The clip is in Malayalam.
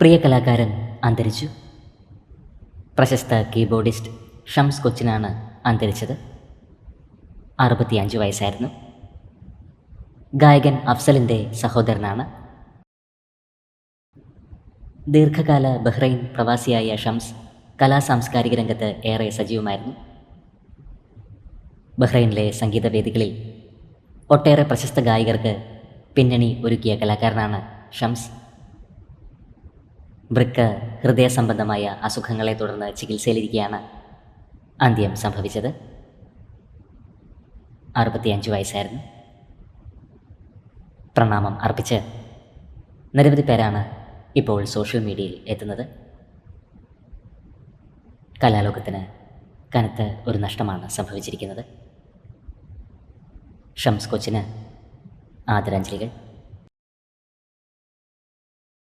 പ്രിയ കലാകാരൻ അന്തരിച്ചു. പ്രശസ്ത കീബോർഡിസ്റ്റ് ഷംസ് കൊച്ചിനാണ് അന്തരിച്ചത്. അറുപത്തിയഞ്ച് വയസ്സായിരുന്നു. ഗായകൻ അഫ്സലിന്റെ സഹോദരനാണ്. ദീർഘകാല ബഹ്റൈൻ പ്രവാസിയായ ഷംസ് കലാ സാംസ്കാരിക രംഗത്ത് ഏറെ സജീവമായിരുന്നു. ബഹ്റൈനിലെ സംഗീതവേദികളിൽ ഒട്ടേറെ പ്രശസ്ത ഗായകർക്ക് പിന്നണി ഒരുക്കിയ കലാകാരനാണ് ഷംസ്. വൃക്ക ഹൃദയ സംബന്ധമായ അസുഖങ്ങളെ തുടർന്ന് ചികിത്സയിലിരിക്കുകയാണ് അന്ത്യം സംഭവിച്ചത്. അറുപത്തിയഞ്ച് വയസ്സായിരുന്നു. പ്രണാമം അർപ്പിച്ച് നിരവധി പേരാണ് ഇപ്പോൾ സോഷ്യൽ മീഡിയയിൽ എത്തുന്നത്. കലാലോകത്തിന് കനത്ത ഒരു നഷ്ടമാണ് സംഭവിച്ചിരിക്കുന്നത്. ഷംസ് കൊച്ചിന് ആദരാഞ്ജലികൾ.